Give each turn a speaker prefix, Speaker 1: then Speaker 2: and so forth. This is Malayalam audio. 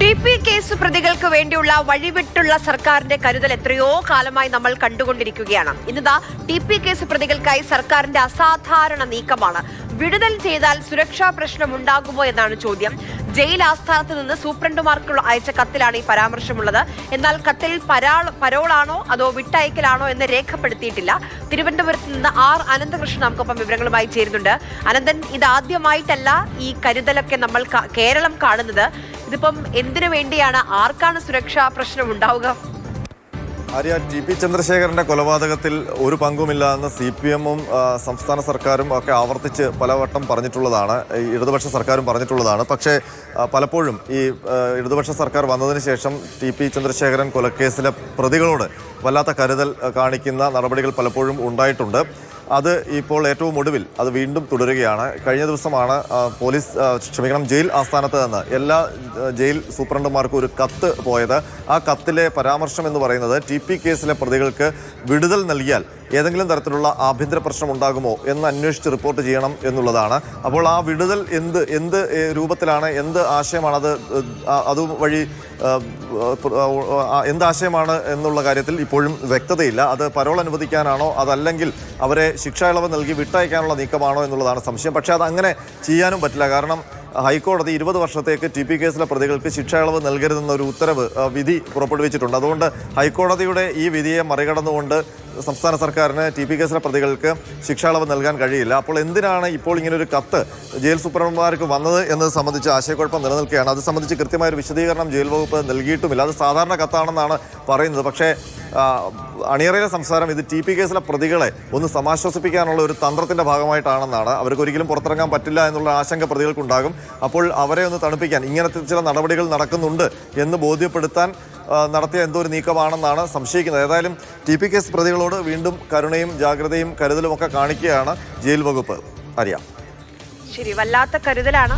Speaker 1: ടി പി കേസ് പ്രതികൾക്ക് വേണ്ടിയുള്ള വഴിവിട്ടുള്ള സർക്കാരിന്റെ കരുതൽ എത്രയോ കാലമായി നമ്മൾ കണ്ടുകൊണ്ടിരിക്കുകയാണ്. ഇന്നതാ ടി പി കേസ് പ്രതികൾക്കായി സർക്കാരിന്റെ അസാധാരണ നീക്കമാണ്. വിടുതൽ ചെയ്താൽ സുരക്ഷാ പ്രശ്നം ഉണ്ടാകുമോ എന്നാണ് ചോദ്യം. ജയിൽ ആസ്ഥാനത്ത് നിന്ന് സൂപ്രണ്ടുമാർക്കുള്ള അയച്ച കത്തിലാണ് ഈ പരാമർശമുള്ളത്. എന്നാൽ കത്തിൽ പരോളാണോ അതോ വിട്ടയക്കലാണോ എന്ന് രേഖപ്പെടുത്തിയിട്ടില്ല. തിരുവനന്തപുരത്ത് നിന്ന് ആർ അനന്തകൃഷ്ണൻ നമുക്കൊപ്പം വിവരങ്ങളുമായി ചേരുന്നുണ്ട്. അനന്തൻ ഇതാദ്യമായിട്ടല്ല ഈ കരുതലൊക്കെ നമ്മൾ കേരളം കാണുന്നത്. ഇതിപ്പം എന്തിനു വേണ്ടിയാണ്? ആർക്കാണ് സുരക്ഷാ പ്രശ്നം ഉണ്ടാവുക?
Speaker 2: ആര്യ ടി പി ചന്ദ്രശേഖരന്റെ കൊലപാതകത്തിൽ ഒരു പങ്കുമില്ല എന്ന് സി പി എമ്മും സംസ്ഥാന സർക്കാരും ഒക്കെ ആവർത്തിച്ച് പലവട്ടം പറഞ്ഞിട്ടുള്ളതാണ്. ഇടതുപക്ഷ സർക്കാരും പറഞ്ഞിട്ടുള്ളതാണ്. പക്ഷേ പലപ്പോഴും ഈ ഇടതുപക്ഷ സർക്കാർ വന്നതിന് ശേഷം ടി പി ചന്ദ്രശേഖരൻ കൊലക്കേസിലെ പ്രതികളോട് വല്ലാത്ത കരുതൽ കാണിക്കുന്ന നടപടികൾ പലപ്പോഴും ഉണ്ടായിട്ടുണ്ട്. അത് ഇപ്പോൾ ഏറ്റവും ഒടുവിൽ അത് വീണ്ടും തുടരുകയാണ്. കഴിഞ്ഞ ദിവസമാണ് പോലീസ് ക്ഷമിക്കണം ജയിൽ ആസ്ഥാനത്ത് നിന്ന് എല്ലാ ജയിൽ സൂപ്രണ്ടുമാർക്കും ഒരു കത്ത് പോയത്. ആ കത്തിലെ പരാമർശം എന്ന് പറയുന്നത് ടി പി കേസിലെ പ്രതികൾക്ക് വിടുതൽ നൽകിയാൽ ഏതെങ്കിലും തരത്തിലുള്ള ആഭ്യന്തര പ്രശ്നം ഉണ്ടാകുമോ എന്ന് അന്വേഷിച്ച് റിപ്പോർട്ട് ചെയ്യണം എന്നുള്ളതാണ്. അപ്പോൾ ആ വിടുതൽ എന്ത് എന്ത് രൂപത്തിലാണ് എന്ത് ആശയമാണ് അത് അതുവഴി ആ, ആ, എന്ത് ആശയമാണ് എന്നുള്ള കാര്യത്തിൽ ഇപ്പോഴും വ്യക്തതയില്ല. അത് പരോൾ അനുവദിക്കാനാണോ അതല്ലെങ്കിൽ അവരെ ശിക്ഷ ഇളവ് നൽകി വിട്ടയക്കാനുള്ള നീക്കമാണോ എന്നുള്ളതാണ് സംശയം. പക്ഷേ അത് അങ്ങനെ ചെയ്യാനും പറ്റില്ല. കാരണം ഹൈക്കോടതി ഇരുപത് വർഷത്തേക്ക് ടി പി കേസിലെ പ്രതികൾക്ക് ശിക്ഷ ഇളവ് നൽകരുതെന്ന ഒരു ഉത്തരവ് വിധി പുറപ്പെടുവിച്ചിട്ടുണ്ട്. അതുകൊണ്ട് ഹൈക്കോടതിയുടെ ഈ വിധിയെ മറികടന്നുകൊണ്ട് സംസ്ഥാന സർക്കാരിന് ടി പി കേസിലെ പ്രതികൾക്ക് ശിക്ഷാളവ് നൽകാൻ കഴിയില്ല. അപ്പോൾ എന്തിനാണ് ഇപ്പോൾ ഇങ്ങനൊരു കത്ത് ജയിൽ സൂപ്രണ്ടന്മാർക്ക് വന്നത് എന്നത് സംബന്ധിച്ച് ആശയക്കുഴപ്പം നിലനിൽക്കുകയാണ്. അത് സംബന്ധിച്ച് കൃത്യമായൊരു വിശദീകരണം ജയിൽ വകുപ്പ് നൽകിയിട്ടുമില്ല. അത് സാധാരണ കത്താണെന്നാണ് പറയുന്നത്. പക്ഷേ അണിയറയിലെ സംസാരം ഇത് ടി പി കേസിലെ പ്രതികളെ ഒന്ന് സമാശ്വസിപ്പിക്കാനുള്ള ഒരു തന്ത്രത്തിന്റെ ഭാഗമായിട്ടാണെന്നാണ്. അവർക്ക് ഒരിക്കലും പുറത്തിറങ്ങാൻ പറ്റില്ല എന്നുള്ള ആശങ്ക പ്രതികൾക്കുണ്ടാകും. അപ്പോൾ അവരെ ഒന്ന് തണുപ്പിക്കാൻ ഇങ്ങനത്തെ ചില നടപടികൾ നടക്കുന്നുണ്ട് എന്ന് ബോധ്യപ്പെടുത്താൻ നടത്തിയ എന്തോ ഒരു നീക്കമാണെന്നാണ് സംശയിക്കുന്നത്. ഏതായാലും ടി പി കേസ് പ്രതികളോട് വീണ്ടും കരുണയും ജാഗ്രതയും കരുതലും ഒക്കെ കാണിക്കുകയാണ് ജയിൽ വകുപ്പ്. അറിയാം.
Speaker 1: ശരി വല്ലാത്ത കരുതലാണ്.